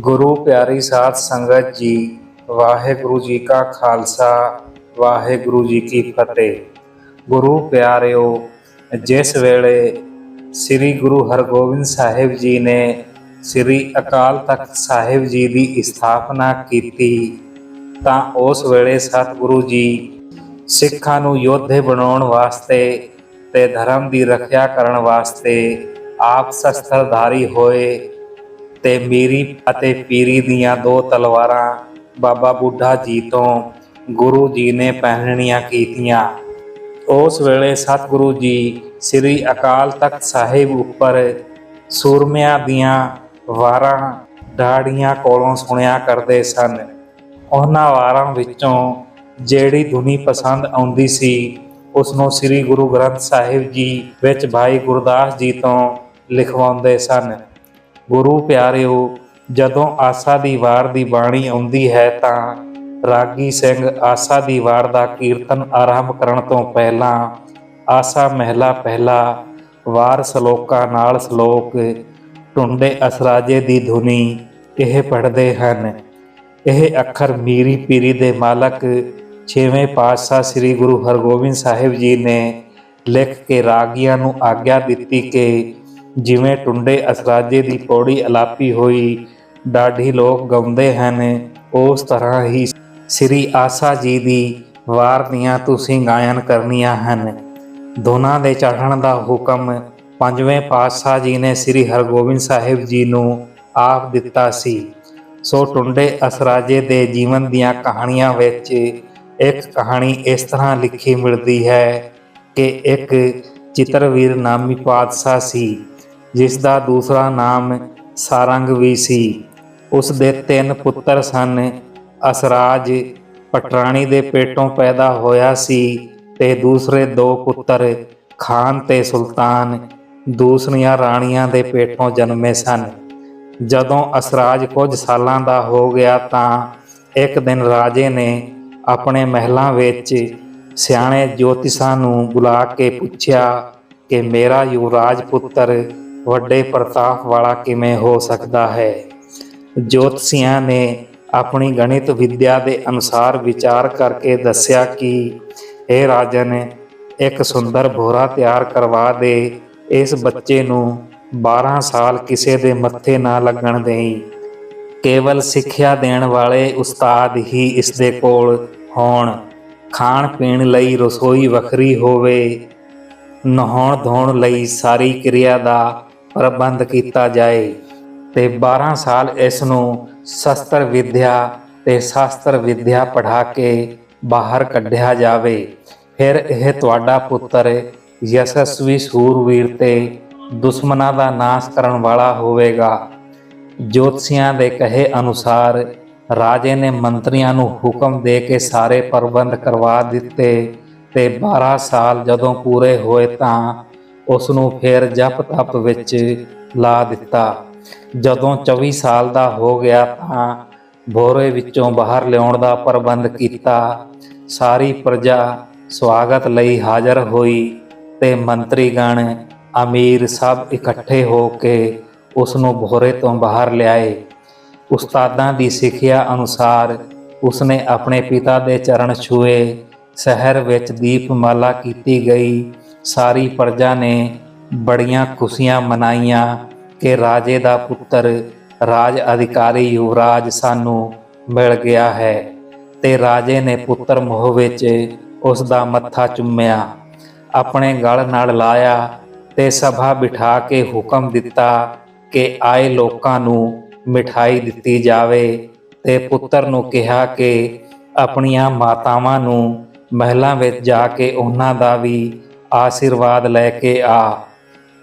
ਗੁਰੂ ਪਿਆਰੀ ਸਾਧ ਸੰਗਤ ਜੀ, ਵਾਹਿਗੁਰੂ ਜੀ ਕਾ ਖਾਲਸਾ, ਵਾਹਿਗੁਰੂ ਜੀ ਕੀ ਫਤਿਹ। ਗੁਰੂ ਪਿਆਰਿਓ, ਜਿਸ ਵੇਲੇ ਸ੍ਰੀ ਗੁਰੂ ਹਰਗੋਬਿੰਦ ਸਾਹਿਬ ਜੀ ਨੇ ਸ੍ਰੀ ਅਕਾਲ ਤਖਤ ਸਾਹਿਬ ਜੀ ਦੀ ਸਥਾਪਨਾ ਕੀਤੀ, ਤਾਂ ਉਸ ਵੇਲੇ ਸਤਿਗੁਰੂ ਜੀ ਸਿੱਖਾਂ ਨੂੰ ਯੋਧੇ ਬਣਾਉਣ ਵਾਸਤੇ ਤੇ ਧਰਮ ਦੀ ਰੱਖਿਆ ਕਰਨ ਵਾਸਤੇ ਆਪ ਸ਼ਸਤਰਧਾਰੀ ਹੋਏ ਤੇ ਮੀਰੀ ਅਤੇ ਪੀਰੀ ਦੀਆਂ ਦੋ ਤਲਵਾਰਾਂ ਬਾਬਾ ਬੁੱਢਾ ਜੀ ਤੋਂ ਗੁਰੂ ਜੀ ਨੇ ਪਹਿਨਣੀਆਂ ਕੀਤੀਆਂ। ਉਸ ਵੇਲੇ ਸਤਿਗੁਰੂ ਜੀ ਸ੍ਰੀ ਅਕਾਲ ਤਖਤ ਸਾਹਿਬ ਉੱਪਰ ਸੂਰਮਿਆਂ ਦੀਆਂ ਵਾਰਾਂ ਢਾੜੀਆਂ ਕੋਲੋਂ ਸੁਣਿਆ ਕਰਦੇ ਸਨ। ਉਹਨਾਂ ਵਾਰਾਂ ਵਿੱਚੋਂ ਜਿਹੜੀ ਧੁਨੀ ਪਸੰਦ ਆਉਂਦੀ ਸੀ ਉਸ ਨੂੰ ਸ੍ਰੀ ਗੁਰੂ ਗ੍ਰੰਥ ਸਾਹਿਬ ਜੀ ਵਿੱਚ ਭਾਈ ਗੁਰਦਾਸ ਜੀ ਤੋਂ ਲਿਖਵਾਉਂਦੇ ਸਨ। ਗੁਰੂ ਪਿਆਰਿਓ, ਜਦੋਂ ਆਸਾ ਦੀ ਵਾਰ ਦੀ ਬਾਣੀ ਆਉਂਦੀ ਹੈ ਤਾਂ ਰਾਗੀ ਸਿੰਘ ਆਸਾ ਦੀ ਵਾਰ ਦਾ ਕੀਰਤਨ ਆਰੰਭ ਕਰਨ ਤੋਂ ਪਹਿਲਾਂ ਆਸਾ ਮਹਿਲਾ ਪਹਿਲਾ, ਵਾਰ ਸ਼ਲੋਕਾਂ ਨਾਲ ਸ਼ਲੋਕ ਟੁੰਡੇ ਅਸਰਾਜੇ ਦੀ ਧੁਨੀ ਇਹ ਪੜ੍ਹਦੇ ਹਨ। ਇਹ ਅੱਖਰ ਮੀਰੀ ਪੀਰੀ ਦੇ ਮਾਲਕ ਛੇਵੇਂ ਪਾਤਸ਼ਾਹ ਸ੍ਰੀ ਗੁਰੂ ਹਰਗੋਬਿੰਦ ਸਾਹਿਬ ਜੀ ਨੇ ਲਿਖ ਕੇ ਰਾਗੀਆਂ ਨੂੰ ਆਗਿਆ ਦਿੱਤੀ ਕਿ ਜਿਵੇਂ ਟੁੰਡੇ ਅਸਰਾਜੇ ਦੀ ਪੌੜੀ ਅਲਾਪੀ ਹੋਈ, ਡਾਢੀ ਲੋਕ ਗਾਉਂਦੇ ਹਨ, ਉਸ ਤਰ੍ਹਾਂ ਹੀ ਸ੍ਰੀ ਆਸਾ ਜੀ ਦੀ ਵਾਰ ਦੀਆਂ ਤੁਸੀਂ ਗਾਇਨ ਕਰਨੀਆਂ ਹਨ। ਦੋਨਾਂ ਦੇ ਚੜ੍ਹਨ ਦਾ ਹੁਕਮ ਪੰਜਵੇਂ ਪਾਤਸ਼ਾਹ ਜੀ ਨੇ ਸ੍ਰੀ ਹਰਗੋਬਿੰਦ ਸਾਹਿਬ ਜੀ ਨੂੰ ਆਪ ਦਿੱਤਾ ਸੀ। ਸੋ ਟੁੰਡੇ ਅਸਰਾਜੇ ਦੇ ਜੀਵਨ ਦੀਆਂ ਕਹਾਣੀਆਂ ਵਿੱਚ ਇੱਕ ਕਹਾਣੀ ਇਸ ਤਰ੍ਹਾਂ ਲਿਖੀ ਮਿਲਦੀ ਹੈ ਕਿ ਇੱਕ ਚਿੱਤਰਵੀਰ ਨਾਮੀ ਪਾਤਸ਼ਾਹ ਸੀ। ਜਿਸ ਦਾ ਦੂਸਰਾ ਨਾਮ ਸਾਰੰਗ ਵੀ ਸੀ। ਉਸ ਦੇ ਤਿੰਨ ਪੁੱਤਰ ਸਨ। ਅਸਰਾਜ ਪਟਰਾਣੀ ਦੇ ਪੇਟੋਂ ਪੈਦਾ ਹੋਇਆ ਸੀ ਤੇ ਦੂਸਰੇ ਦੋ ਪੁੱਤਰ ਖਾਨ ਤੇ ਸੁਲਤਾਨ, ਦੂਸਰੀਆਂ ਰਾਣੀਆਂ ਦੇ ਪੇਟੋਂ ਜਨਮੇ ਸਨ। ਜਦੋਂ ਅਸਰਾਜ ਕੁਝ ਸਾਲਾਂ ਦਾ ਹੋ ਗਿਆ ਤਾਂ ਇੱਕ ਦਿਨ ਰਾਜੇ ਨੇ ਆਪਣੇ ਮਹਿਲਾਂ ਵਿੱਚ ਸਿਆਣੇ ਜੋਤਿਸ਼ਾਂ ਨੂੰ ਬੁਲਾ ਕੇ ਪੁੱਛਿਆ ਕਿ, ਮੇਰਾ ਯੁਵਰਾਜ ਪੁੱਤਰ ਵੱਡੇ ਪ੍ਰਤਾਪ ਵਾਲਾ ਕਿਵੇਂ ਹੋ ਸਕਦਾ ਹੈ? ਜੋਤਸ਼ੀਆਂ ਨੇ ਆਪਣੀ ਗਣਿਤ ਵਿਦਿਆ ਦੇ ਅਨੁਸਾਰ ਵਿਚਾਰ ਕਰਕੇ ਦੱਸਿਆ ਕਿ ਇਹ ਰਾਜਨ, ਇੱਕ ਸੁੰਦਰ ਭੋਰਾ ਤਿਆਰ ਕਰਵਾ ਦੇ। ਇਸ ਬੱਚੇ ਨੂੰ 12 ਸਾਲ ਕਿਸੇ ਦੇ ਮੱਥੇ ਨਾ ਲੱਗਣ ਦੇਈ। ਕੇਵਲ ਸਿੱਖਿਆ ਦੇਣ ਵਾਲੇ ਉਸਤਾਦ ਹੀ ਇਸ ਦੇ ਕੋਲ ਹੋਣ। ਖਾਣ ਪੀਣ ਲਈ ਰਸੋਈ ਵੱਖਰੀ ਹੋਵੇ ਨਹਾਉਣ ਧੋਣ ਲਈ ਸਾਰੀ ਕਿਰਿਆ ਦਾ ਪ੍ਰਬੰਧ ਕੀਤਾ ਜਾਏ ਤੇ 12 ਸਾਲ ਇਸ ਨੂੰ ਸ਼ਸਤਰ ਵਿਦਿਆ ਤੇ ਸ਼ਾਸਤਰ ਵਿਦਿਆ ਪੜ੍ਹਾ ਕੇ ਬਾਹਰ ਕੱਢਿਆ ਜਾਵੇ। ਫਿਰ ਇਹ ਤੁਹਾਡਾ ਪੁੱਤਰ ਯਸ਼ਸਵੀ ਸੂਰਵੀਰ ਤੇ ਦੁਸ਼ਮਨਾਂ ਦਾ ਨਾਸ਼ ਕਰਨ ਵਾਲਾ ਹੋਵੇਗਾ। ਜੋਤਸ਼ੀਆਂ ਦੇ ਕਹੇ ਅਨੁਸਾਰ ਰਾਜੇ ਨੇ ਮੰਤਰੀਆਂ ਨੂੰ ਹੁਕਮ ਦੇ ਕੇ ਸਾਰੇ ਪ੍ਰਬੰਧ ਕਰਵਾ ਦਿੱਤੇ ਤੇ 12 ਸਾਲ ਜਦੋਂ ਪੂਰੇ ਹੋਏ ਤਾਂ ਉਸ ਨੂੰ ਫਿਰ ਜਪ ਤਪ ਵਿੱਚ ਲਾ ਦਿੱਤਾ। ਜਦੋਂ 24 ਸਾਲ ਦਾ ਹੋ ਗਿਆ ਤਾਂ ਭੋਰੇ ਵਿੱਚੋਂ ਬਾਹਰ ਲਿਆਉਣ ਦਾ ਪ੍ਰਬੰਧ ਕੀਤਾ। ਸਾਰੀ ਪ੍ਰਜਾ ਸਵਾਗਤ ਲਈ ਹਾਜ਼ਰ ਹੋਈ ਤੇ ਮੰਤਰੀਗਣ, ਅਮੀਰ ਸਭ ਇਕੱਠੇ ਹੋ ਕੇ ਉਸ ਨੂੰ ਭੋਰੇ ਤੋਂ ਬਾਹਰ ਲਿਆਏ। ਉਸਤਾਦਾਂ ਦੀ ਸਿੱਖਿਆ ਅਨੁਸਾਰ ਉਸਨੇ ਆਪਣੇ ਪਿਤਾ ਦੇ ਚਰਨ ਛੂਏ, ਸ਼ਹਿਰ ਵਿੱਚ ਦੀਪਮਾਲਾ ਕੀਤੀ ਗਈ ਸਾਰੀ ਪ੍ਰਜਾ ਨੇ ਬੜੀਆਂ ਖੁਸ਼ੀਆਂ ਮਨਾਈਆਂ ਕਿ ਰਾਜੇ ਦਾ ਪੁੱਤਰ ਰਾਜ ਅਧਿਕਾਰੀ ਯੁਵਰਾਜ ਸਾਨੂੰ ਮਿਲ ਗਿਆ ਹੈ ਤੇ ਰਾਜੇ ਨੇ ਪੁੱਤਰ ਮੋਹ ਵਿੱਚ ਉਸ ਦਾ ਮੱਥਾ ਚੁੰਮਿਆ, ਆਪਣੇ ਗਲ ਨਾਲ ਲਾਇਆ ਤੇ ਸਭਾ ਬਿਠਾ ਕੇ ਹੁਕਮ ਦਿੱਤਾ ਕਿ ਆਏ ਲੋਕਾਂ ਨੂੰ ਮਿਠਾਈ ਦਿੱਤੀ ਜਾਵੇ ਤੇ ਪੁੱਤਰ ਨੂੰ ਕਿਹਾ ਕਿ ਆਪਣੀਆਂ ਮਾਤਾਵਾਂ ਨੂੰ ਮਹਿਲਾਂ ਵਿੱਚ ਜਾ ਕੇ ਉਹਨਾਂ ਦਾ ਵੀ ਆਸ਼ੀਰਵਾਦ ਲੈ ਕੇ ਆ।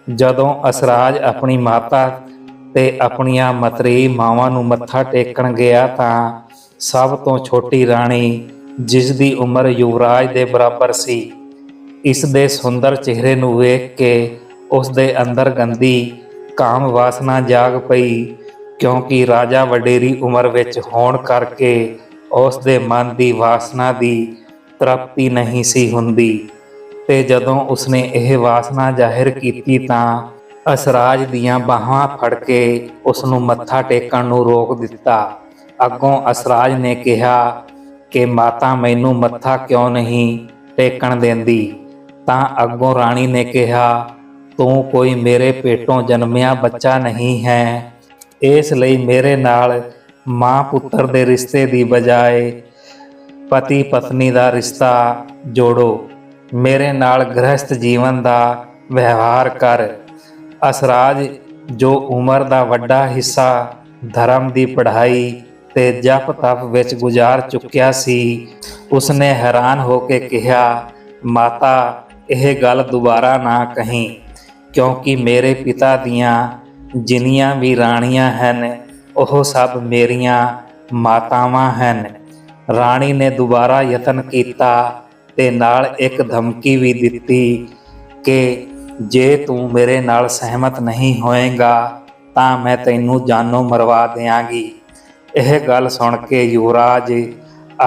ਜਦੋਂ ਅਸਰਾਜ ਆਪਣੀ ਮਾਤਾ ਤੇ ਆਪਣੀਆਂ ਮਤਰੀ ਮਾਵਾਂ ਨੂੰ ਮੱਥਾ ਟੇਕਣ ਗਿਆ ਤਾਂ ਸਭ ਤੋਂ ਛੋਟੀ ਰਾਣੀ, ਜਿਸ ਦੀ ਉਮਰ ਯੁਵਰਾਜ ਦੇ ਬਰਾਬਰ ਸੀ, ਇਸ ਦੇ ਸੁੰਦਰ ਚਿਹਰੇ ਨੂੰ ਵੇਖ ਕੇ ਉਸ ਦੇ ਅੰਦਰ ਗੰਦੀ ਕਾਮ ਵਾਸਨਾ ਜਾਗ ਪਈ, ਕਿਉਂਕਿ ਰਾਜਾ ਵਡੇਰੀ ਉਮਰ ਵਿੱਚ ਹੋਣ ਕਰਕੇ ਉਸ ਦੇ ਮਨ ਦੀ ਵਾਸਨਾ ਦੀ ਤ੍ਰਿਪਤੀ ਨਹੀਂ ਸੀ ਹੁੰਦੀ। ਤੇ ਜਦੋਂ ਉਸਨੇ ਇਹ ਵਾਸਨਾ ਜ਼ਾਹਿਰ ਕੀਤੀ ਤਾਂ ਅਸਰਾਜ ਦੀਆਂ ਬਾਹਾਂ ਫੜ ਕੇ ਉਸ ਨੂੰ ਮੱਥਾ ਟੇਕਣ ਨੂੰ ਰੋਕ ਦਿੱਤਾ। ਅੱਗੋਂ ਅਸਰਾਜ ਨੇ ਕਿਹਾ ਕਿ, ਮਾਤਾ, ਮੈਨੂੰ ਮੱਥਾ ਕਿਉਂ ਨਹੀਂ ਟੇਕਣ ਦਿੰਦੀ? ਤਾਂ ਅੱਗੋਂ ਰਾਣੀ ਨੇ ਕਿਹਾ, ਤੂੰ ਕੋਈ ਮੇਰੇ ਪੇਟੋਂ ਜਨਮਿਆ ਬੱਚਾ ਨਹੀਂ ਹੈ। ਇਸ ਲਈ ਮੇਰੇ ਨਾਲ ਮਾਂ ਪੁੱਤਰ ਦੇ ਰਿਸ਼ਤੇ ਦੀ ਬਜਾਏ ਪਤੀ ਪਤਨੀ ਦਾ ਰਿਸ਼ਤਾ ਜੋੜੋ। ਮੇਰੇ ਨਾਲ ਗ੍ਰਹਸਥ ਜੀਵਨ ਦਾ ਵਿਵਹਾਰ ਕਰ। ਅਸਰਾਜ ਜੋ ਉਮਰ ਦਾ ਵੱਡਾ ਹਿੱਸਾ, ਧਰਮ ਦੀ ਪੜ੍ਹਾਈ ਤੇ ਜਪ ਤਪ ਵਿੱਚ ਗੁਜ਼ਾਰ ਚੁੱਕਿਆ ਸੀ, ਉਸਨੇ ਹੈਰਾਨ ਹੋ ਕੇ ਕਿਹਾ, ਮਾਤਾ, ਇਹ ਗੱਲ ਦੁਬਾਰਾ ਨਾ ਕਹੀਂ, ਕਿਉਂਕਿ ਮੇਰੇ ਪਿਤਾ ਦੀਆਂ ਜਿੰਨੀਆਂ ਵੀ ਰਾਣੀਆਂ ਹਨ, ਉਹ ਸਭ ਮੇਰੀਆਂ ਮਾਤਾਵਾਂ ਹਨ। ਰਾਣੀ ਨੇ ਦੁਬਾਰਾ ਯਤਨ ਕੀਤਾ ਤੇ ਨਾਲ ਇੱਕ ਧਮਕੀ ਵੀ ਦਿੱਤੀ ਕਿ ਜੇ ਤੂੰ ਮੇਰੇ ਨਾਲ ਸਹਿਮਤ ਨਹੀਂ ਹੋਏਗਾ, ਤਾਂ ਮੈਂ ਤੈਨੂੰ ਜਾਨੋਂ ਮਰਵਾ ਦਿਆਂਗੀ। ਇਹ ਗੱਲ ਸੁਣ ਕੇ ਯੁਵਰਾਜ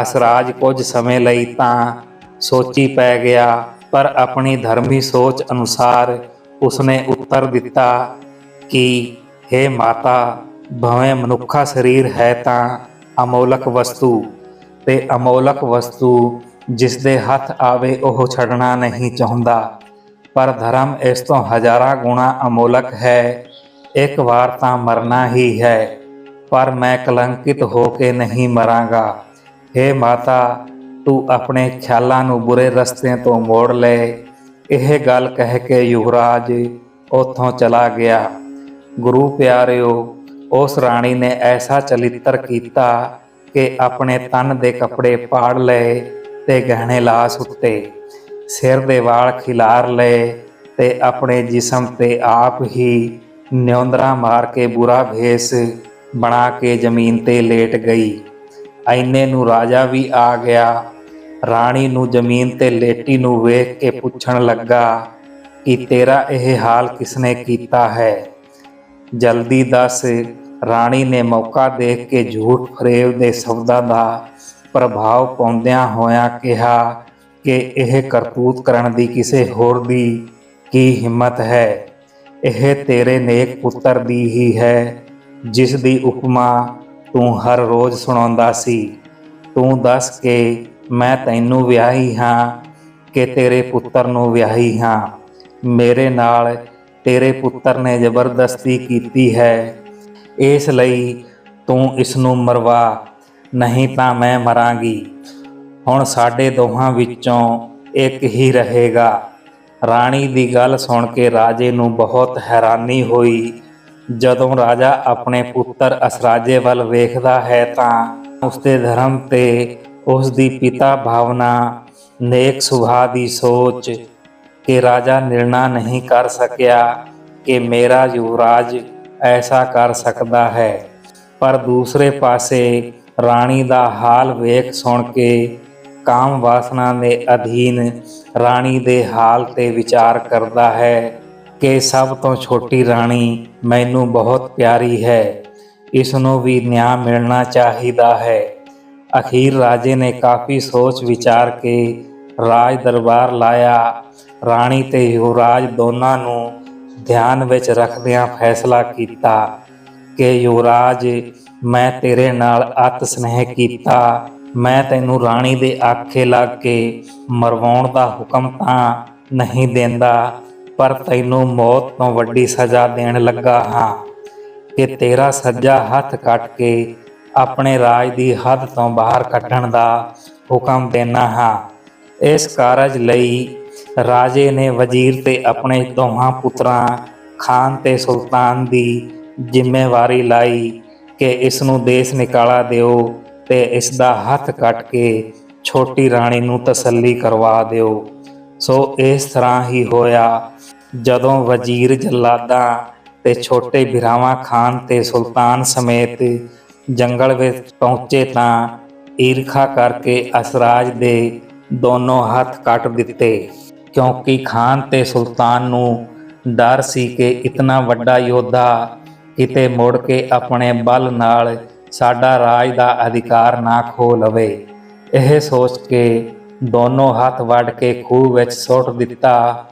ਅਸਰਾਜ ਕੁਝ ਸਮੇਂ ਲਈ ਤਾਂ ਸੋਚੀ ਪੈ ਗਿਆ, ਪਰ ਆਪਣੀ ਧਰਮੀ ਸੋਚ ਅਨੁਸਾਰ ਉਸਨੇ ਉੱਤਰ ਦਿੱਤਾ ਕਿ हे ਮਾਤਾ, ਭਵੇਂ ਮਨੁੱਖਾ ਸਰੀਰ ਹੈ ਤਾਂ ਅਮੋਲਕ ਵਸਤੂ ਤੇ ਅਮੋਲਕ ਵਸਤੂ ਜਿਸ ਦੇ ਹੱਥ ਆਵੇ ਉਹ ਛੱਡਣਾ ਨਹੀਂ ਚਾਹੁੰਦਾ। ਪਰ ਧਰਮ ਇਸ ਤੋਂ ਹਜ਼ਾਰਾਂ ਗੁਣਾ ਅਮੋਲਕ ਹੈ। ਇੱਕ ਵਾਰ ਤਾਂ ਮਰਨਾ ਹੀ ਹੈ, ਪਰ ਮੈਂ ਕਲੰਕਿਤ ਹੋ ਕੇ ਨਹੀਂ ਮਰਾਂਗਾ। हे ਮਾਤਾ, ਤੂੰ ਆਪਣੇ ਖਿਆਲਾਂ ਨੂੰ ਬੁਰੇ ਰਸਤੇ ਤੋਂ ਮੋੜ ਲੈ। ਇਹ ਗੱਲ ਕਹਿ ਕੇ ਯੁਵਰਾਜ ਉੱਥੋਂ ਚਲਾ ਗਿਆ। ਗੁਰੂ ਪਿਆਰਿਓ, ਉਸ ਰਾਣੀ ਨੇ ਐਸਾ ਚਲਿੱਤਰ ਕੀਤਾ ਕਿ ਆਪਣੇ ਤਨ ਦੇ ਕੱਪੜੇ ਪਾੜ ਲਏ। ਤੇ ਗਹਿਣੇ ਲਾ ਸੁੱਤੇ ਸਿਰ ਦੇ ਵਾਲ ਖਿਲਾਰ ਲਏ ਤੇ ਆਪਣੇ ਜਿਸਮ ਤੇ ਆਪ ਹੀ ਨਿਉਂਦਰਾ ਮਾਰ ਕੇ ਬੁਰਾ ਭੇਸ ਬਣਾ ਕੇ ਜ਼ਮੀਨ ਤੇ ਲੇਟ ਗਈ। ਐਨੇ ਨੂੰ ਰਾਜਾ ਵੀ ਆ ਗਿਆ। ਰਾਣੀ ਨੂੰ ਜ਼ਮੀਨ ਤੇ ਲੇਟੀ ਨੂੰ ਵੇਖ ਕੇ ਪੁੱਛਣ ਲੱਗਾ ਕਿ ਤੇਰਾ ਇਹ ਹਾਲ ਕਿਸਨੇ ਕੀਤਾ ਹੈ? ਜਲਦੀ ਦੱਸ, ਰਾਣੀ ਨੇ ਮੌਕਾ ਦੇਖ ਕੇ ਝੂਠ ਫਰੇਬ ਦੇ ਸ਼ਬਦਾਂ ਦਾ ਪ੍ਰਭਾਵ ਪਾਉਂਦਿਆਂ ਹੋਇਆਂ ਕਿਹਾ ਕਿ ਇਹ ਕਰਤੂਤ ਕਰਨ ਦੀ ਕਿਸੇ ਹੋਰ ਦੀ ਕੀ ਹਿੰਮਤ ਹੈ? ਇਹ ਤੇਰੇ ਨੇਕ ਪੁੱਤਰ ਦੀ ਹੀ ਹੈ, ਜਿਸ ਦੀ ਉਪਮਾ ਤੂੰ ਹਰ ਰੋਜ਼ ਸੁਣਾਉਂਦਾ ਸੀ। ਤੂੰ ਦੱਸ ਕੇ ਮੈਂ ਤੈਨੂੰ ਵਿਆਹੀ ਹਾਂ, ਕਿ ਤੇਰੇ ਪੁੱਤਰ ਨੂੰ ਵਿਆਹੀ ਹਾਂ। ਮੇਰੇ ਨਾਲ ਤੇਰੇ ਪੁੱਤਰ ਨੇ ਜ਼ਬਰਦਸਤੀ ਕੀਤੀ ਹੈ। ਇਸ ਲਈ ਤੂੰ ਇਸ ਨੂੰ ਮਰਵਾ। ਨਹੀਂ ਤਾਂ ਮੈਂ ਮਰਾਂਗੀ। ਹੁਣ ਸਾਡੇ ਦੋਹਾਂ ਵਿੱਚੋਂ ਇੱਕ ਹੀ ਰਹੇਗਾ। ਰਾਣੀ ਦੀ ਗੱਲ ਸੁਣ ਕੇ ਰਾਜੇ ਨੂੰ ਬਹੁਤ ਹੈਰਾਨੀ ਹੋਈ। ਜਦੋਂ ਰਾਜਾ ਆਪਣੇ ਪੁੱਤਰ ਅਸਰਾਜੇ ਵੱਲ ਵੇਖਦਾ ਹੈ ਤਾਂ ਉਸਦੇ ਧਰਮ ਤੇ ਉਸ ਦੀ ਪਿਤਾ ਭਾਵਨਾ, ਨੇਕ ਸੁਭਾਅ ਦੀ ਸੋਚ ਕਿ ਰਾਜਾ ਨਿਰਣਾ ਨਹੀਂ ਕਰ ਸਕਿਆ ਕਿ ਮੇਰਾ ਯੁਵਰਾਜ ਐਸਾ ਕਰ ਸਕਦਾ ਹੈ। ਪਰ ਦੂਸਰੇ ਪਾਸੇ ਰਾਣੀ ਦਾ ਹਾਲ ਵੇਖ ਸੁਣ ਕੇ ਕਾਮ ਵਾਸਨਾ ਦੇ ਅਧੀਨ ਰਾਣੀ ਦੇ ਹਾਲ ਤੇ ਵਿਚਾਰ ਕਰਦਾ ਹੈ ਕਿ ਸਭ ਤੋਂ ਛੋਟੀ ਰਾਣੀ ਮੈਨੂੰ ਬਹੁਤ ਪਿਆਰੀ ਹੈ। ਇਸ ਨੂੰ ਵੀ ਨਿਆਂ ਮਿਲਣਾ ਚਾਹੀਦਾ ਹੈ। ਅਖੀਰ ਰਾਜੇ ਨੇ ਕਾਫੀ ਸੋਚ ਵਿਚਾਰ ਕੇ ਰਾਜ ਦਰਬਾਰ ਲਾਇਆ। ਰਾਣੀ ਤੇ ਯੁਵਰਾਜ ਦੋਨਾਂ ਨੂੰ ਧਿਆਨ ਵਿੱਚ ਰੱਖਦਿਆਂ ਫੈਸਲਾ ਕੀਤਾ ਕਿ ਯੁਵਰਾਜ ਮੈਂ ਤੇਰੇ ਨਾਲ ਅਤ ਸਨੇਹ ਕੀਤਾ। ਮੈਂ ਤੈਨੂੰ ਰਾਣੀ ਦੇ ਆਖੇ ਲੱਗ ਕੇ ਮਰਵਾਉਣ ਦਾ ਹੁਕਮ ਤਾਂ ਨਹੀਂ ਦਿੰਦਾ, ਪਰ ਤੈਨੂੰ ਮੌਤ ਤੋਂ ਵੱਡੀ ਸਜ਼ਾ ਦੇਣ ਲੱਗਾ ਹਾਂ ਕਿ ਤੇਰਾ ਸੱਜਾ ਹੱਥ ਕੱਟ ਕੇ ਆਪਣੇ ਰਾਜ ਦੀ ਹੱਦ ਤੋਂ ਬਾਹਰ ਕੱਢਣ ਦਾ ਹੁਕਮ ਦੇਣਾ ਹਾਂ। ਇਸ ਕਾਰਜ ਲਈ ਰਾਜੇ ਨੇ ਵਜ਼ੀਰ ਤੇ ਆਪਣੇ ਦੋਹਾਂ ਪੁੱਤਰਾਂ, ਖਾਨ ਤੇ ਸੁਲਤਾਨ ਦੀ ਜ਼ਿੰਮੇਵਾਰੀ ਲਾਈ। ਕਿ ਇਸ ਨੂੰ ਦੇਸ਼ ਨਿਕਾਲਾ ਦਿਓ ਤੇ ਇਸ ਦਾ ਹੱਥ ਕੱਟ ਕੇ ਛੋਟੀ ਰਾਣੀ ਨੂੰ ਤਸੱਲੀ ਕਰਵਾ ਦਿਓ। ਸੋ ਇਸ ਤਰ੍ਹਾਂ ਹੀ ਹੋਇਆ। ਜਦੋਂ ਵਜ਼ੀਰ ਜੱਲਾਦਾਂ ਤੇ ਛੋਟੇ ਬਿਰਾਵਾ ਖਾਨ ਤੇ ਸੁਲਤਾਨ ਸਮੇਤ ਜੰਗਲ ਵਿੱਚ ਪਹੁੰਚੇ ਤਾਂ ਈਰਖਾ ਕਰਕੇ ਅਸਰਾਜ ਦੇ ਦੋਨੋਂ ਹੱਥ ਕੱਟ ਦਿੱਤੇ। ਕਿਉਂਕਿ ਖਾਨ ਤੇ ਸੁਲਤਾਨ ਨੂੰ ਡਰ ਸੀ ਕਿ ਇਤਨਾ ਵੱਡਾ ਯੋਧਾ ਕਿਤੇ ਮੁੜ ਕੇ ਆਪਣੇ ਬਲ ਨਾਲ ਸਾਡਾ ਰਾਜ ਦਾ ਅਧਿਕਾਰ ਨਾ ਖੋ ਲਵੇ। ਇਹ ਸੋਚ ਕੇ ਦੋਨੋਂ ਹੱਥ ਵੱਢ ਕੇ ਖੂਹ ਵਿੱਚ ਸੁੱਟ ਦਿੱਤਾ,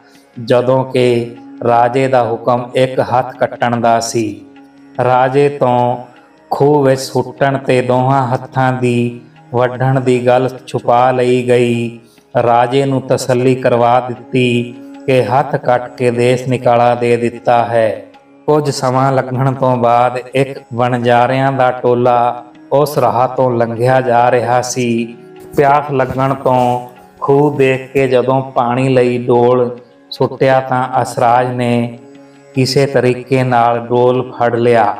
ਜਦੋਂ ਕਿ ਰਾਜੇ ਦਾ ਹੁਕਮ ਇੱਕ ਹੱਥ ਕੱਟਣ ਦਾ ਸੀ। ਰਾਜੇ ਤੋਂ ਖੂਹ ਵਿੱਚ ਸੁੱਟਣ ਤੇ ਦੋਹਾਂ ਹੱਥਾਂ ਦੀ ਵੱਢਣ ਦੀ ਗੱਲ ਛੁਪਾ ਲਈ ਗਈ। ਰਾਜੇ ਨੂੰ ਤਸੱਲੀ ਕਰਵਾ ਦਿੱਤੀ ਕਿ ਹੱਥ ਕੱਟ ਕੇ ਦੇਸ਼ ਨਿਕਾਲਾ ਦੇ ਦਿੱਤਾ ਹੈ। ਕੁਝ ਸਮਾਂ ਲੱਗਣ ਤੋਂ ਬਾਅਦ ਇੱਕ ਵਣਜਾਰਿਆਂ ਦਾ ਟੋਲਾ ਉਸ ਰਾਹ ਤੋਂ ਲੰਘਿਆ ਜਾ ਰਿਹਾ ਸੀ। ਪਿਆਸ ਲੱਗਣ ਤੋਂ ਖੂਹ ਦੇਖ ਕੇ ਜਦੋਂ ਪਾਣੀ ਲਈ ਡੋਲ ਸੁੱਟਿਆ ਤਾਂ ਅਸਰਾਜ ਨੇ ਕਿਸੇ ਤਰੀਕੇ ਨਾਲ ਡੋਲ ਫੜ ਲਿਆ।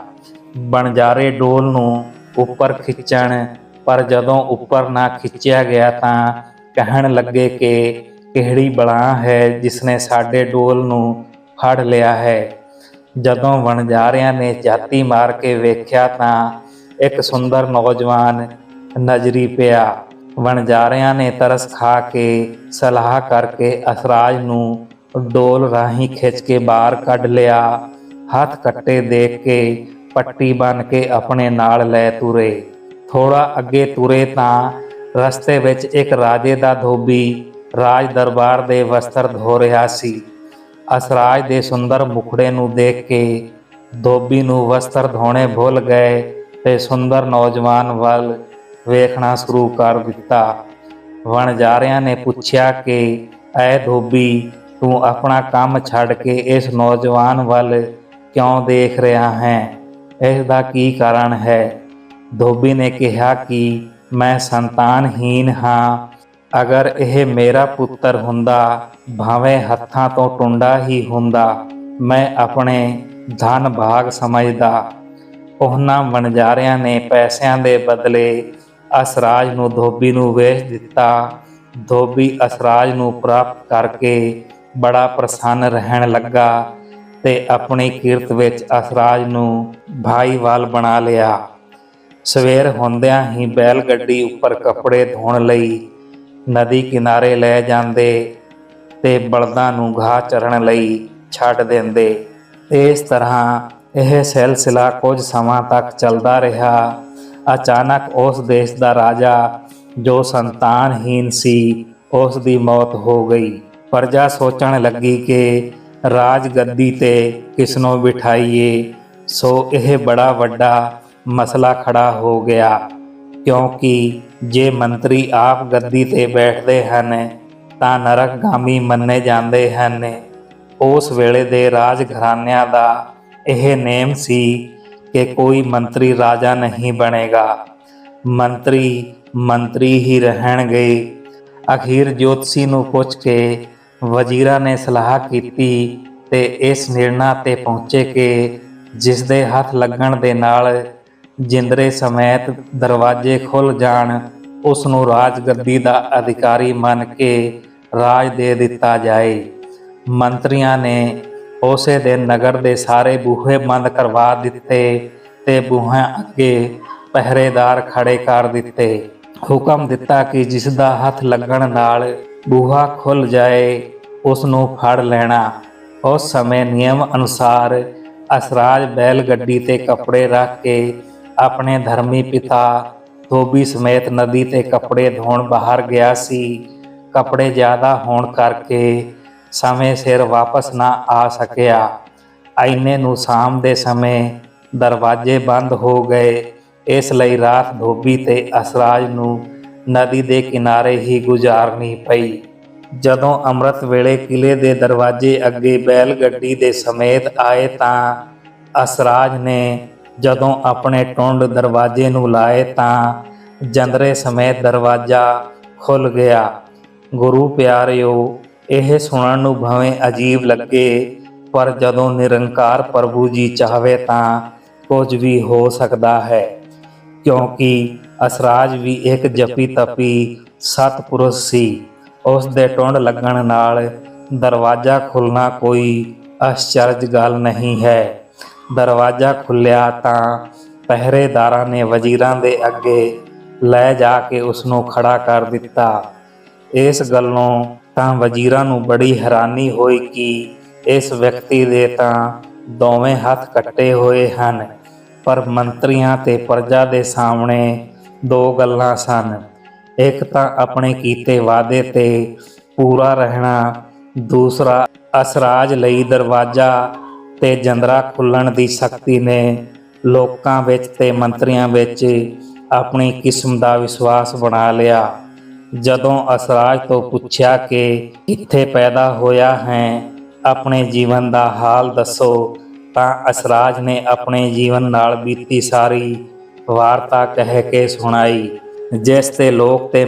ਬਣਜਾਰੇ ਡੋਲ ਨੂੰ ਉੱਪਰ ਖਿੱਚਣ, ਪਰ ਜਦੋਂ ਉੱਪਰ ਨਾ ਖਿੱਚਿਆ ਗਿਆ ਤਾਂ ਕਹਿਣ ਲੱਗੇ ਕਿ ਕਿਹੜੀ ਬਲਾ ਹੈ ਜਿਸਨੇ ਸਾਡੇ ਡੋਲ ਨੂੰ ਫੜ ਲਿਆ ਹੈ। ਜਦੋਂ ਵਣਜਾਰਿਆਂ ਨੇ ਜਾਤੀ ਮਾਰ ਕੇ ਵੇਖਿਆ ਤਾਂ ਇੱਕ ਸੁੰਦਰ ਨੌਜਵਾਨ ਨਜ਼ਰੀ ਪਿਆ। ਵਣਜਾਰਿਆਂ ਨੇ ਤਰਸ ਖਾ ਕੇ ਸਲਾਹ ਕਰਕੇ ਅਸਰਾਜ ਨੂੰ ਡੋਲ ਰਾਹੀਂ ਖਿੱਚ ਕੇ ਬਾਹਰ ਕੱਢ ਲਿਆ। ਹੱਥ ਕੱਟੇ ਦੇਖ ਕੇ ਪੱਟੀ ਬਨ ਕੇ ਆਪਣੇ ਨਾਲ ਲੈ ਤੁਰੇ। ਥੋੜਾ ਅੱਗੇ ਤੁਰੇ ਤਾਂ ਰਸਤੇ ਵਿੱਚ ਇੱਕ ਰਾਜੇ ਦਾ ਧੋਬੀ ਰਾਜ ਦਰਬਾਰ ਦੇ ਵਸਤਰ ਧੋ ਰਿਹਾ ਸੀ। ਅਸਰਾਜ ਦੇ ਸੁੰਦਰ ਮੁਖੜੇ ਨੂੰ ਦੇਖ ਕੇ ਧੋਬੀ ਨੂੰ ਵਸਤਰ ਧੋਣੇ ਭੁੱਲ ਗਏ ਤੇ ਸੁੰਦਰ ਨੌਜਵਾਨ ਵੱਲ ਵੇਖਣਾ ਸ਼ੁਰੂ ਕਰ ਦਿੱਤਾ। ਵਣਜਾਰਿਆਂ ਨੇ ਪੁੱਛਿਆ ਕਿ, ਐ ਧੋਬੀ, ਤੂੰ ਆਪਣਾ ਕੰਮ ਛੱਡ ਕੇ ਇਸ ਨੌਜਵਾਨ ਵੱਲ ਕਿਉਂ ਦੇਖ ਰਿਹਾ ਹੈ? ਇਸ ਦਾ ਕੀ ਕਾਰਨ ਹੈ? ਧੋਬੀ ਨੇ ਕਿਹਾ ਕਿ, ਮੈਂ ਸੰਤਾਨਹੀਨ ਹਾਂ ਅਗਰ ਇਹ ਮੇਰਾ ਪੁੱਤਰ ਹੁੰਦਾ, ਭਾਵੇਂ ਹੱਥਾਂ ਤੋਂ ਟੁੰਡਾ ਹੀ ਹੁੰਦਾ, ਮੈਂ ਆਪਣੇ ਧਨ ਭਾਗ ਸਮਝਦਾ। ਉਹਨਾਂ ਵਣਜਾਰਿਆਂ ਨੇ ਪੈਸਿਆਂ ਦੇ ਬਦਲੇ ਅਸਰਾਜ ਨੂੰ ਧੋਬੀ ਨੂੰ ਵੇਚ ਦਿੱਤਾ। ਧੋਬੀ ਅਸਰਾਜ ਨੂੰ ਪ੍ਰਾਪਤ ਕਰਕੇ ਬੜਾ ਪ੍ਰਸੰਨ ਰਹਿਣ ਲੱਗਾ ਤੇ ਆਪਣੀ ਕੀਰਤ ਵਿੱਚ ਅਸਰਾਜ ਨੂੰ ਭਾਈਵਾਲ ਬਣਾ ਲਿਆ। ਸਵੇਰ ਹੁੰਦਿਆਂ ਹੀ ਬੈਲ ਗੱਡੀ ਉੱਪਰ ਕੱਪੜੇ ਧੋਣ ਲਈ ਨਦੀ ਕਿਨਾਰੇ ਲੈ ਜਾਂਦੇ ਤੇ ਬਲਦਾਂ ਨੂੰ ਘਾਹ ਚਰਨ ਲਈ ਛੱਡ ਦਿੰਦੇ। ਇਸ ਤਰ੍ਹਾਂ ਇਹ ਸਿਲਸਿਲਾ ਕੁਝ ਸਮਾਂ ਤੱਕ ਚੱਲਦਾ ਰਿਹਾ। ਅਚਾਨਕ ਉਸ ਦੇਸ਼ ਦਾ ਰਾਜਾ ਜੋ ਸੰਤਾਨਹੀਨ ਸੀ, ਉਸ ਦੀ ਮੌਤ ਹੋ ਗਈ। ਪ੍ਰਜਾ ਸੋਚਣ ਲੱਗੀ ਕਿ ਰਾਜ ਗੱਦੀ ਤੇ ਕਿਸ ਨੂੰ ਬਿਠਾਈਏ, ਸੋ ਇਹ ਬੜਾ ਵੱਡਾ ਮਸਲਾ ਖੜਾ ਹੋ ਗਿਆ। ਕਿਉਂਕਿ ਜੇ ਮੰਤਰੀ ਆਪ ਗੱਦੀ ਤੇ ਬੈਠਦੇ ਹਨ, ਤਾਂ ਨਰਕਗਾਮੀ ਮੰਨੇ ਜਾਂਦੇ ਹਨ। ਉਸ ਵੇਲੇ ਦੇ ਰਾਜ ਘਰਾਣਿਆਂ ਦਾ ਇਹ ਨੇਮ ਸੀ ਕਿ ਕੋਈ ਮੰਤਰੀ ਰਾਜਾ ਨਹੀਂ ਬਣੇਗਾ। ਮੰਤਰੀ ਮੰਤਰੀ ਹੀ ਰਹਿਣਗੇ। ਅਖੀਰ ਜੋਤਸੀ ਨੂੰ ਪੁੱਛ ਕੇ ਵਜ਼ੀਰਾਂ ਨੇ ਸਲਾਹ ਕੀਤੀ ਤੇ ਇਸ ਨਿਰਣਾ ਤੇ ਪਹੁੰਚੇ ਕਿ ਜਿਸ ਦੇ ਹੱਥ ਲੱਗਣ ਦੇ ਨਾਲ ਜਿੰਦਰੇ ਸਮੇਤ ਦਰਵਾਜ਼ੇ ਖੁੱਲ ਜਾਣ ਉਸ ਨੂੰ ਰਾਜਗੱਦੀ ਦਾ ਅਧਿਕਾਰੀ ਮੰਨ ਕੇ ਰਾਜ ਦੇ ਦਿੱਤਾ ਜਾਏ। ਮੰਤਰੀਆਂ ਨੇ ਉਸੇ ਦਿਨ ਨਗਰ ਦੇ ਸਾਰੇ ਬੂਹੇ ਬੰਦ ਕਰਵਾ ਦਿੱਤੇ ਤੇ ਬੂਹਾਂ ਅੱਗੇ ਪਹਿਰੇਦਾਰ ਖੜੇ ਕਰ ਦਿੱਤੇ। ਹੁਕਮ ਦਿੱਤਾ ਕਿ ਜਿਸ ਦਾ ਹੱਥ ਲੱਗਣ ਨਾਲ ਬੂਹਾ ਖੁੱਲ ਜਾਏ ਉਸ ਨੂੰ ਫੜ ਲੈਣਾ। ਉਸ ਸਮੇਂ ਨਿਯਮ ਅਨੁਸਾਰ ਅਸਰਾਜ ਬੈਲ ਗੱਡੀ ਤੇ ਕੱਪੜੇ ਰੱਖ ਕੇ ਆਪਣੇ ਧਰਮੀ ਪਿਤਾ ਧੋਬੀ ਸਮੇਤ ਨਦੀ ਤੇ ਕੱਪੜੇ ਧੋਣ ਬਾਹਰ ਗਿਆ ਸੀ। ਕੱਪੜੇ ਜ਼ਿਆਦਾ ਹੋਣ ਕਰਕੇ ਸਮੇਂ ਸਿਰ ਵਾਪਸ ਨਾ ਆ ਸਕਿਆ। ਆਈਨੇ ਨੂੰ ਸ਼ਾਮ ਦੇ ਸਮੇਂ ਦਰਵਾਜ਼ੇ ਬੰਦ ਹੋ ਗਏ। ਇਸ ਲਈ ਰਾਤ ਧੋਬੀ ਤੇ ਅਸਰਾਜ ਨੂੰ ਨਦੀ ਦੇ ਕਿਨਾਰੇ ਹੀ ਗੁਜ਼ਾਰਨੀ ਪਈ। ਜਦੋਂ ਅੰਮ੍ਰਿਤ ਵੇਲੇ ਕਿਲੇ ਦੇ ਦਰਵਾਜ਼ੇ ਅੱਗੇ ਬੈਲ ਗੱਡੀ ਦੇ ਸਮੇਤ ਆਏ ਤਾਂ ਅਸਰਾਜ ਨੇ ਜਦੋਂ ਆਪਣੇ ਟੁੰਡ ਦਰਵਾਜ਼ੇ ਨੂੰ ਲਾਏ ਤਾਂ ਜੰਦਰੇ ਸਮੇਂ ਦਰਵਾਜ਼ਾ ਖੁੱਲ ਗਿਆ। ਗੁਰੂ ਪਿਆਰਿਓ, ਇਹ ਸੁਣਨ ਨੂੰ ਭਾਵੇਂ ਅਜੀਬ ਲੱਗੇ, ਪਰ ਜਦੋਂ ਨਿਰੰਕਾਰ ਪ੍ਰਭੂ ਜੀ ਚਾਹਵੇ ਤਾਂ ਕੁਝ ਵੀ ਹੋ ਸਕਦਾ ਹੈ। ਕਿਉਂਕਿ ਅਸਰਾਜ ਵੀ ਇੱਕ ਜਪੀ ਤਪੀ ਸਤਪੁਰਸ਼ ਸੀ। ਉਸ ਦੇ ਟੁੰਡ ਲੱਗਣ ਨਾਲ ਦਰਵਾਜ਼ਾ ਖੁੱਲਣਾ ਕੋਈ ਅਚਰਜ ਗੱਲ ਨਹੀਂ ਹੈ। ਦਰਵਾਜ਼ਾ ਖੁੱਲਿਆ ਤਾਂ ਪਹਿਰੇਦਾਰਾਂ ਨੇ ਵਜ਼ੀਰਾਂ ਦੇ ਅੱਗੇ ਲੈ ਜਾ ਕੇ ਉਸ ਨੂੰ ਖੜਾ ਕਰ ਦਿੱਤਾ। ਇਸ ਗੱਲੋਂ ਤਾਂ ਵਜ਼ੀਰਾਂ ਨੂੰ ਬੜੀ ਹੈਰਾਨੀ ਹੋਈ ਕਿ ਇਸ ਵਿਅਕਤੀ ਦੇ ਤਾਂ ਦੋਵੇਂ ਹੱਥ ਕੱਟੇ ਹੋਏ ਹਨ, ਪਰ ਮੰਤਰੀਆਂ ਤੇ ਪ੍ਰਜਾ ਦੇ ਸਾਹਮਣੇ ਦੋ ਗੱਲਾਂ ਸਨ। ਇੱਕ ਤਾਂ ਆਪਣੇ ਕੀਤੇ ਵਾਅਦੇ ਤੇ ਪੂਰਾ ਰਹਿਣਾ, ਦੂਸਰਾ ਅਸਰਾਜ ਲਈ ਦਰਵਾਜ਼ਾ ਤੇ ਜੰਦਰਾ ਖੁੱਲਣ ਦੀ ਸ਼ਕਤੀ ਨੇ ਲੋਕਾਂ ਵਿੱਚ ਤੇ ਮੰਤਰੀਆਂ ਵਿੱਚ ਆਪਣੀ ਕਿਸਮ ਦਾ ਵਿਸ਼ਵਾਸ ਬਣਾ ਲਿਆ। ਜਦੋਂ ਅਸਰਾਜ ਤੋਂ ਪੁੱਛਿਆ ਕਿ ਕਿੱਥੇ ਪੈਦਾ ਹੋਇਆ ਹੈ, ਆਪਣੇ ਜੀਵਨ ਦਾ ਹਾਲ ਦੱਸੋ, ਤਾਂ ਅਸਰਾਜ ਨੇ ਆਪਣੇ ਜੀਵਨ ਨਾਲ ਬੀਤੀ ਸਾਰੀ ਵਾਰਤਾ ਕਹਿ ਕੇ ਸੁਣਾਈ, ਜਿਸ ਤੇ ਲੋਕ ਤੇ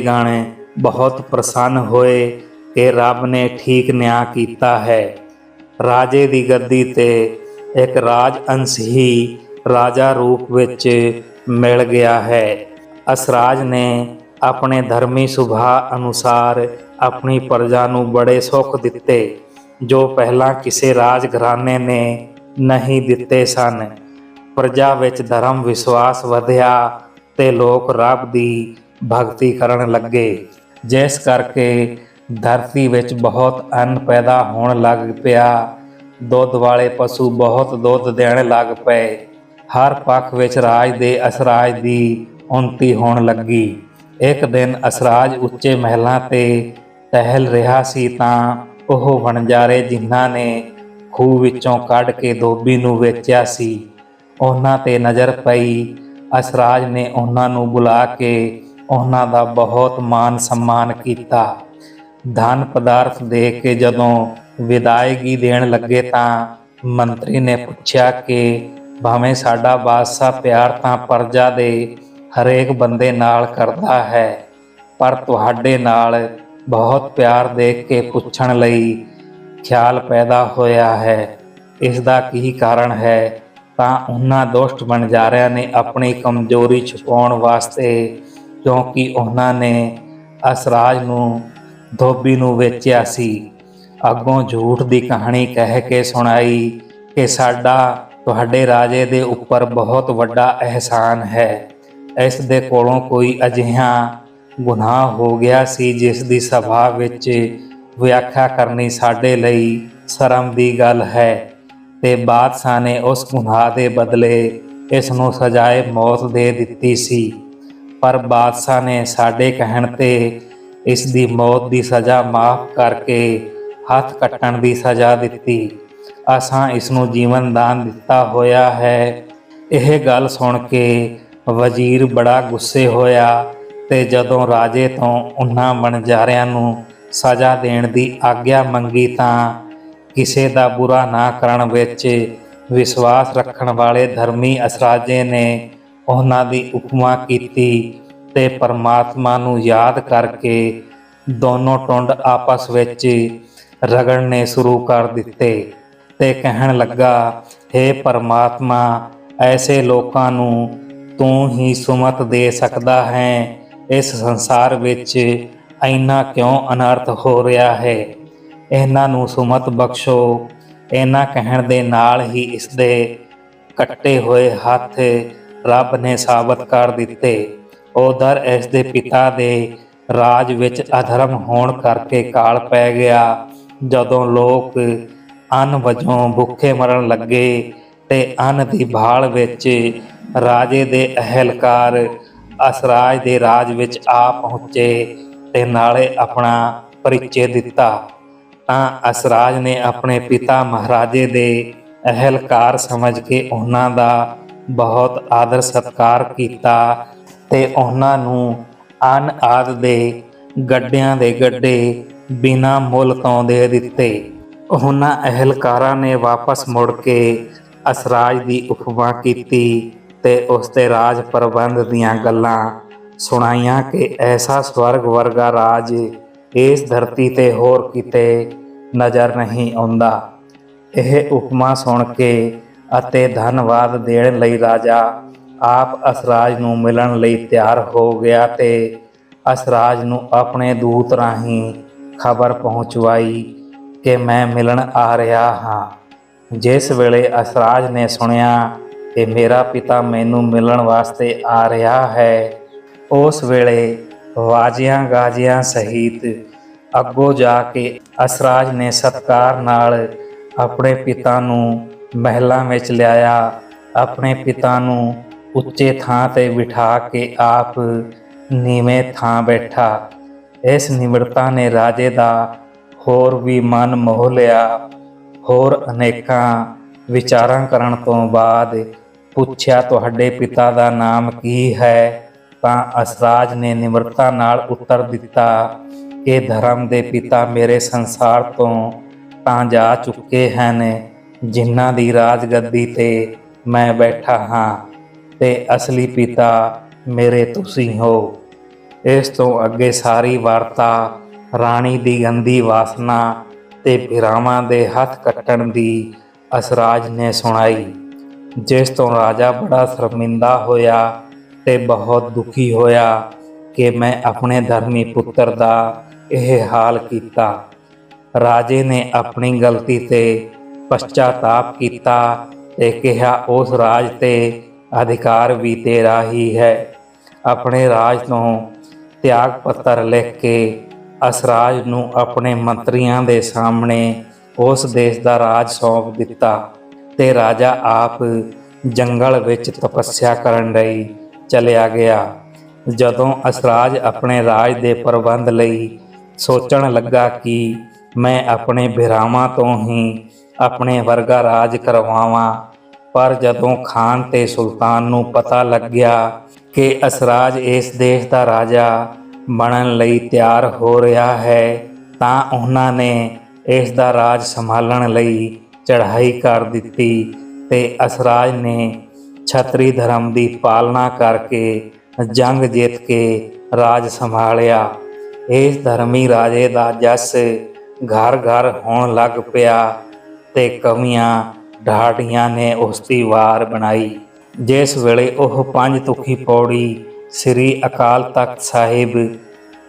ਗਾਣੇ ਬਹੁਤ ਪ੍ਰਸੰਨ ਹੋਏ ਕਿ ਰੱਬ ਨੇ ਠੀਕ ਨਿਆਂ ਕੀਤਾ ਹੈ। ਰਾਜੇ ਦੀ ਗੱਦੀ ਤੇ ਇੱਕ ਰਾਜ ਅੰਸ਼ ਹੀ ਰਾਜਾ ਰੂਪ ਵਿੱਚ ਮਿਲ ਗਿਆ ਹੈ। ਅਸਰਾਜ ਨੇ ਆਪਣੇ ਧਰਮੀ ਸੁਭਾਅ ਅਨੁਸਾਰ ਆਪਣੀ ਪ੍ਰਜਾ ਨੂੰ ਬੜੇ ਸੁੱਖ ਦਿੱਤੇ, ਜੋ ਪਹਿਲਾਂ ਕਿਸੇ ਰਾਜ ਘਰਾਣੇ ਨੇ ਨਹੀਂ ਦਿੱਤੇ ਸਨ। ਪ੍ਰਜਾ ਵਿੱਚ ਧਰਮ ਵਿਸ਼ਵਾਸ ਵਧਿਆ ਤੇ ਲੋਕ ਰੱਬ ਦੀ ਭਗਤੀ ਕਰਨ ਲੱਗੇ। ਜਿਸ ਕਰਕੇ ਧਰਤੀ ਵਿੱਚ ਬਹੁਤ ਅੰਨ ਪੈਦਾ ਹੋਣ ਲੱਗ ਪਿਆ। ਦੁੱਧ ਵਾਲੇ ਪਸ਼ੂ ਬਹੁਤ ਦੁੱਧ ਦੇਣ ਲੱਗ ਪਏ। ਹਰ ਪੱਖ ਵਿੱਚ ਰਾਜ ਦੇ ਅਸਰਾਜ ਦੀ ਉન્નਤੀ ਹੋਣ ਲੱਗੀ। ਇੱਕ ਦਿਨ ਅਸਰਾਜ ਉੱਚੇ ਮਹਿਲਾਂ ਤੇ ਟਹਿਲ ਰਿਹਾ ਸੀ ਤਾਂ ਉਹ ਵਣਜਾਰੇ ਜਿਨ੍ਹਾਂ ਨੇ ਖੂਹ ਵਿੱਚੋਂ ਕੱਢ ਕੇ ਧੋਬੀ ਨੂੰ ਵੇਚਿਆ ਸੀ। ਉਹਨਾਂ ਤੇ ਨਜ਼ਰ ਪਈ। ਅਸਰਾਜ ਨੇ ਉਹਨਾਂ ਨੂੰ ਬੁਲਾ ਕੇ ਉਹਨਾਂ ਦਾ ਬਹੁਤ ਮਾਨ ਸਨਮਾਨ ਕੀਤਾ। ਧਨ ਪਦਾਰਥ ਦੇ ਕੇ ਜਦੋਂ ਵਿਦਾਇਗੀ ਦੇਣ ਲੱਗੇ ਤਾਂ ਮੰਤਰੀ ਨੇ ਪੁੱਛਿਆ ਕਿ ਭਾਵੇਂ ਸਾਡਾ ਬਾਦਸ਼ਾਹ ਪਿਆਰ ਤਾਂ ਪਰਜਾ ਦੇ ਹਰੇਕ ਬੰਦੇ ਨਾਲ ਕਰਦਾ ਹੈ, ਪਰ ਤੁਹਾਡੇ ਨਾਲ ਬਹੁਤ ਪਿਆਰ ਦੇਖ ਕੇ ਪੁੱਛਣ ਲਈ ਖਿਆਲ ਪੈਦਾ ਹੋਇਆ ਹੈ। ਇਸ ਦਾ ਕੀ ਕਾਰਨ ਹੈ? ਤਾਂ ਉਹਨਾਂ ਦੁਸ਼ਟ ਬਣਜਾਰਿਆਂ ਨੇ ਆਪਣੀ ਕਮਜ਼ੋਰੀ ਛੁਪਾਉਣ ਵਾਸਤੇ ਕਿਉਂਕਿ ਉਹਨਾਂ ਨੇ ਅਸਰਾਜ ਨੂੰ ਧੋਬੀ ਨੂੰ ਵੇਚਿਆ ਸੀ। ਅੱਗੋਂ ਝੂਠ ਦੀ ਕਹਾਣੀ ਕਹਿ ਕੇ ਸੁਣਾਈ ਕਿ ਸਾਡਾ, ਤੁਹਾਡੇ ਰਾਜੇ ਦੇ ਉੱਪਰ ਬਹੁਤ ਵੱਡਾ ਅਹਿਸਾਨ ਹੈ। ਇਸ ਦੇ ਕੋਲੋਂ ਕੋਈ ਅਜਿਹਾ ਗੁਨਾਹ ਹੋ ਗਿਆ ਸੀ ਜਿਸ ਦੀ ਸਭਾ ਵਿੱਚ ਵਿਆਖਿਆ ਕਰਨੀ ਸਾਡੇ ਲਈ ਸ਼ਰਮ ਦੀ ਗੱਲ ਹੈ ਤੇ ਬਾਦਸ਼ਾਹ ਨੇ ਉਸ ਗੁਨਾਹ ਦੇ ਬਦਲੇ ਇਸ ਨੂੰ ਸਜ਼ਾਏ ਮੌਤ ਦੇ ਦਿੱਤੀ ਸੀ। ਪਰ ਬਾਦਸ਼ਾਹ ਨੇ ਸਾਡੇ ਕਹਿਣ ਤੇ ਇਸ ਦੀ ਮੌਤ ਦੀ ਸਜ਼ਾ ਮਾਫ ਕਰਕੇ ਹੱਥ ਕੱਟਣ ਦੀ ਸਜ਼ਾ ਦਿੱਤੀ। ਅਸਾਂ ਇਸ ਨੂੰ ਜੀਵਨ ਦਾਨ ਦਿੱਤਾ ਹੋਇਆ ਹੈ। ਇਹ ਗੱਲ ਸੁਣ ਕੇ ਵਜ਼ੀਰ ਬੜਾ ਗੁੱਸੇ ਹੋਇਆ ਤੇ ਜਦੋਂ ਰਾਜੇ ਤੋਂ ਉਹਨਾਂ ਵਣਜਾਰਿਆਂ ਨੂੰ ਸਜ਼ਾ ਦੇਣ ਦੀ ਆਗਿਆ ਮੰਗੀ ਤਾਂ ਕਿਸੇ ਦਾ ਬੁਰਾ ਨਾ ਕਰਨ ਵਿੱਚ ਵਿਸ਼ਵਾਸ ਰੱਖਣ ਵਾਲੇ ਧਰਮੀ ਅਸਰਾਜੇ ਨੇ ਉਹਨਾਂ ਦੀ ਉਪਮਾ ਕੀਤੀ। ਤੇ ਪਰਮਾਤਮਾ ਨੂੰ ਯਾਦ ਕਰਕੇ ਦੋਨੋਂ ਟੁੰਡ ਆਪਸ ਵਿੱਚ ਰਗੜਨੇ ਸ਼ੁਰੂ ਕਰ ਦਿੱਤੇ ਤੇ ਕਹਿਣ ਲੱਗਾ हे ਪਰਮਾਤਮਾ, ਐਸੇ ਲੋਕਾਂ ਨੂੰ ਤੂੰ ਹੀ ਸੁਮਤ ਦੇ ਸਕਦਾ ਹੈ। ਇਸ ਸੰਸਾਰ ਵਿੱਚ ਇੰਨਾ ਕਿਉਂ ਅਨਰਥ ਹੋ ਰਿਹਾ ਹੈ? ਇਹਨਾਂ ਨੂੰ ਸੁਮਤ ਬਖਸ਼ੋ। ਇਹਨਾਂ ਕਹਿਣ ਦੇ ਨਾਲ ਹੀ ਇਸ ਦੇ ਕੱਟੇ ਹੋਏ ਹੱਥ ਰੱਬ ਨੇ ਸਾਬਤ ਕਰ ਦਿੱਤੇ। ਉਧਰ ਇਸ ਦੇ ਪਿਤਾ ਦੇ ਰਾਜ ਵਿੱਚ ਅਧਰਮ ਹੋਣ ਕਰਕੇ ਕਾਲ ਪੈ ਗਿਆ। ਜਦੋਂ ਲੋਕ ਅੰਨ ਵਜੋਂ ਭੁੱਖੇ ਮਰਨ ਲੱਗੇ ਤੇ ਅੰਨ ਦੀ ਭਾਲ ਵਿੱਚ ਰਾਜੇ ਦੇ ਅਹਿਲਕਾਰ ਅਸਰਾਜ ਦੇ ਰਾਜ ਵਿੱਚ ਆ ਪਹੁੰਚੇ ਤੇ ਨਾਲੇ ਆਪਣਾ ਪਰਿਚੈ ਦਿੱਤਾ। ਤਾਂ ਅਸਰਾਜ ਨੇ ਆਪਣੇ ਪਿਤਾ ਮਹਾਰਾਜੇ ਦੇ ਅਹਿਲਕਾਰ ਸਮਝ ਕੇ ਉਹਨਾਂ ਦਾ ਬਹੁਤ ਆਦਰ ਸਤਕਾਰ ਕੀਤਾ ਤੇ ਉਹਨਾਂ ਨੂੰ ਅਨ ਆਦ ਦੇ ਗੱਡਿਆਂ ਦੇ ਗੱਡੇ ਬਿਨਾ ਮੁੱਲ ਤੋਂ ਦੇ ਦਿੱਤੇ। ਉਹਨਾਂ ਅਹਿਲਕਾਰਾਂ ਨੇ ਵਾਪਸ ਮੁੜ ਕੇ ਅਸਰਾਜ ਦੀ ਉਪਮਾ ਕੀਤੀ ਤੇ ਉਸ ਤੇ ਰਾਜ ਪ੍ਰਬੰਧ ਦੀਆਂ ਗੱਲਾਂ ਸੁਣਾਈਆਂ ਕਿ ਐਸਾ ਸਵਰਗ ਵਰਗਾ ਰਾਜ ਇਸ ਧਰਤੀ ਤੇ ਹੋਰ ਕਿਤੇ ਨਜ਼ਰ ਨਹੀਂ ਆਉਂਦਾ। ਇਹ ਉਪਮਾ ਸੁਣ ਕੇ ਅਤੇ ਧੰਨਵਾਦ ਦੇਣ ਲਈ ਰਾਜਾ ਆਪ ਅਸਰਾਜ ਨੂੰ ਮਿਲਣ ਲਈ ਤਿਆਰ ਹੋ ਗਿਆ ਤੇ ਅਸਰਾਜ ਨੂੰ ਆਪਣੇ ਦੂਤ ਰਾਹੀਂ ਖਬਰ ਪਹੁੰਚਵਾਈ ਕਿ ਮੈਂ ਮਿਲਣ ਆ ਰਿਹਾ ਹਾਂ। ਜਿਸ ਵੇਲੇ ਅਸਰਾਜ ਨੇ ਸੁਣਿਆ ਕਿ ਮੇਰਾ ਪਿਤਾ ਮੈਨੂੰ ਮਿਲਣ ਵਾਸਤੇ ਆ ਰਿਹਾ ਹੈ, ਉਸ ਵੇਲੇ ਵਾਜਿਆਂ ਗਾਜਿਆਂ ਸਹਿਤ ਅੱਗੋਂ ਜਾ ਕੇ ਅਸਰਾਜ ਨੇ ਸਤਕਾਰ ਨਾਲ ਆਪਣੇ ਪਿਤਾ ਨੂੰ ਮਹਿਲਾਂ ਵਿੱਚ ਲਿਆਇਆ, ਆਪਣੇ ਪਿਤਾ ਨੂੰ ਉੱਚੇ ਥਾਂ ਤੇ ਬਿਠਾ ਕੇ ਆਪ ਨੀਵੇਂ ਥਾਂ ਬੈਠਾ। ਇਸ ਨਿਮਰਤਾ ਨੇ ਰਾਜੇ ਦਾ ਹੋਰ ਵੀ ਮਨ ਮੋਹ ਲਿਆ। ਹੋਰ ਅਨੇਕਾਂ ਵਿਚਾਰਾਂ ਕਰਨ ਤੋਂ ਬਾਅਦ ਪੁੱਛਿਆ, ਤੁਹਾਡੇ ਪਿਤਾ ਦਾ ਨਾਮ ਕੀ ਹੈ? ਤਾਂ ਅਸਰਾਜ ਨੇ ਨਿਮਰਤਾ ਨਾਲ ਉੱਤਰ ਦਿੱਤਾ ਕਿ ਧਰਮ ਦੇ ਪਿਤਾ ਮੇਰੇ ਸੰਸਾਰ ਤੋਂ ਤਾਂ ਜਾ ਚੁੱਕੇ ਹਨ, ਜਿਨ੍ਹਾਂ ਦੀ ਰਾਜਗੱਦੀ ਤੇ ਮੈਂ ਬੈਠਾ ਹਾਂ। ਤੇ ਅਸਲੀ ਪਿਤਾ ਮੇਰੇ ਤੁਸੀਂ ਹੋ। ਇਸ ਤੋਂ ਅੱਗੇ ਸਾਰੀ ਵਾਰਤਾ ਰਾਣੀ ਦੀ ਗੰਦੀ ਵਾਸਨਾ ਤੇ ਭਿਰਾਵਾਂ ਦੇ ਹੱਥ ਕੱਟਣ ਦੀ ਅਸਰਾਜ ਨੇ ਸੁਣਾਈ। ਜਿਸ ਤੋਂ ਰਾਜਾ ਬੜਾ ਸ਼ਰਮਿੰਦਾ ਹੋਇਆ ਤੇ ਬਹੁਤ ਦੁਖੀ ਹੋਇਆ ਕਿ ਮੈਂ ਆਪਣੇ ਧਰਮੀ ਪੁੱਤਰ ਦਾ ਇਹ ਹਾਲ ਕੀਤਾ। ਰਾਜੇ ਨੇ ਆਪਣੀ ਗਲਤੀ ਤੇ ਪਛਤਾਤਾਪ ਕੀਤਾ ਤੇ ਕਿਹਾ, ਉਸ ਰਾਜ ਤੇ ਅਧਿਕਾਰ ਵੀ ਤੇਰਾ ਹੀ ਹੈ। ਆਪਣੇ ਰਾਜ ਤੋਂ ਤਿਆਗ ਪੱਤਰ ਲਿਖ ਕੇ ਅਸਰਾਜ ਨੂੰ ਆਪਣੇ ਮੰਤਰੀਆਂ ਦੇ ਸਾਹਮਣੇ ਉਸ ਦੇਸ਼ ਦਾ ਰਾਜ ਸੌਂਪ ਦਿੱਤਾ ਤੇ ਰਾਜਾ ਆਪ ਜੰਗਲ ਵਿੱਚ ਤਪੱਸਿਆ ਕਰਨ ਲਈ ਚਲਿਆ ਗਿਆ। ਜਦੋਂ ਅਸਰਾਜ ਆਪਣੇ ਰਾਜ ਦੇ ਪ੍ਰਬੰਧ ਲਈ ਸੋਚਣ ਲੱਗਾ ਕਿ ਮੈਂ ਆਪਣੇ ਭਰਾਵਾਂ ਤੋਂ ਹੀ ਆਪਣੇ ਵਰਗਾ ਰਾਜ ਕਰਵਾਵਾਂ ਪਰ ਜਦੋਂ ਖਾਨ ਤੇ ਸੁਲਤਾਨ ਨੂੰ ਪਤਾ ਲੱਗਿਆ ਕਿ ਅਸਰਾਜ ਇਸ ਦੇਸ਼ ਦਾ ਰਾਜਾ ਬਣਨ ਲਈ ਤਿਆਰ ਹੋ ਰਿਹਾ ਹੈ, ਤਾਂ ਉਹਨਾਂ ਨੇ ਇਸ ਦਾ ਰਾਜ ਸੰਭਾਲਣ ਲਈ ਚੜ੍ਹਾਈ ਕਰ ਦਿੱਤੀ ਤੇ ਅਸਰਾਜ ਨੇ ਛਤਰੀ ਧਰਮ ਦੀ ਪਾਲਣਾ ਕਰਕੇ ਜੰਗ ਜਿੱਤ ਕੇ ਰਾਜ ਸੰਭਾਲਿਆ। ਇਸ ਧਰਮੀ ਰਾਜੇ ਦਾ ਜਸ ਘਰ ਘਰ ਹੋਣ ਲੱਗ ਪਿਆ ਤੇ ਕਵੀਆਂ ਢਾਡੀਆਂ ਨੇ ਉਸ ਦੀ ਵਾਰ ਬਣਾਈ। ਜਿਸ ਵੇਲੇ ਉਹ ਪੰਜ ਤੁਖੀ ਪੌੜੀ ਸ੍ਰੀ ਅਕਾਲ ਤਖਤ ਸਾਹਿਬ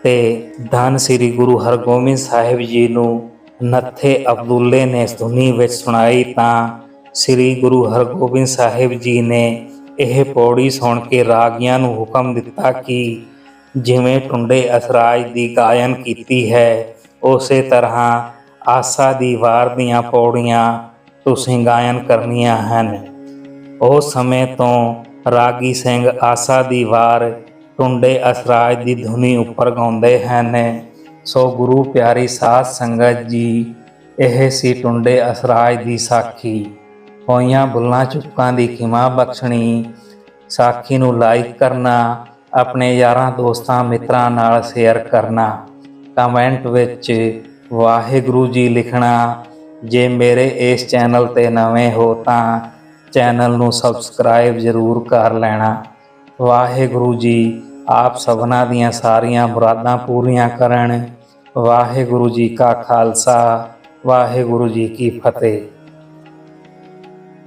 ਤੇ ਧੰਨ ਸ੍ਰੀ ਗੁਰੂ ਹਰਗੋਬਿੰਦ ਸਾਹਿਬ ਜੀ ਨੂੰ ਨੱਥੇ ਅਬਦੁੱਲੇ ਨੇ ਧੁਨੀ ਵਿੱਚ ਸੁਣਾਈ ਤਾਂ ਸ੍ਰੀ ਗੁਰੂ ਹਰਗੋਬਿੰਦ ਸਾਹਿਬ ਜੀ ਨੇ ਇਹ ਪੌੜੀ ਸੁਣ ਕੇ ਰਾਗੀਆਂ ਨੂੰ ਹੁਕਮ ਦਿੱਤਾ ਕਿ ਜਿਵੇਂ ਟੁੰਡੇ ਅਸਰਾਜ ਦੀ ਗਾਇਨ ਕੀਤੀ ਹੈ, ਉਸੇ ਤਰ੍ਹਾਂ ਆਸਾ ਦੀ ਵਾਰ ਦੀਆਂ ਪੌੜੀਆਂ ਤੁਸੀਂ ਗਾਇਨ ਕਰਨੀਆਂ ਹਨ। ਉਸ ਸਮੇਂ ਤੋਂ ਰਾਗੀ ਸਿੰਘ ਆਸਾ ਦੀ ਵਾਰ ਟੁੰਡੇ ਅਸਰਾਜ ਦੀ ਧੁਨੀ ਉੱਪਰ ਗਾਉਂਦੇ ਹਨ। ਸੋ ਗੁਰੂ ਪਿਆਰੀ ਸਾਧ ਸੰਗਤ ਜੀ, ਇਹ ਸੀ ਟੁੰਡੇ ਅਸਰਾਜ ਦੀ ਸਾਖੀ। ਹੋਈਆਂ ਬੁੱਲਾਂ ਚੁੱਕਾਂ ਦੀ ਖਿਮਾ ਬਖਸ਼ਣੀ। ਸਾਖੀ ਨੂੰ ਲਾਈਕ ਕਰਨਾ, ਆਪਣੇ ਯਾਰਾਂ ਦੋਸਤਾਂ ਮਿੱਤਰਾਂ ਨਾਲ ਸ਼ੇਅਰ ਕਰਨਾ। ਕਮੈਂਟ ਵਿੱਚ ਵਾਹਿਗੁਰੂ ਜੀ ਲਿਖਣਾ ਜੇ ਮੇਰੇ ਇਸ ਚੈਨਲ ਤੇ ਨਵੇਂ ਹੋ ਤਾਂ ਚੈਨਲ ਨੂੰ ਸਬਸਕ੍ਰਾਈਬ ਜ਼ਰੂਰ ਕਰ ਲੈਣਾ। ਵਾਹਿਗੁਰੂ ਜੀ, ਆਪ ਸਭਨਾ ਦੀਆਂ ਸਾਰੀਆਂ ਮੁਰਾਦਾਂ ਪੂਰੀਆਂ ਕਰਨ। ਵਾਹਿਗੁਰੂ ਜੀ ਕਾ ਖਾਲਸਾ, ਵਾਹਿਗੁਰੂ ਜੀ ਕੀ ਫਤਿਹ।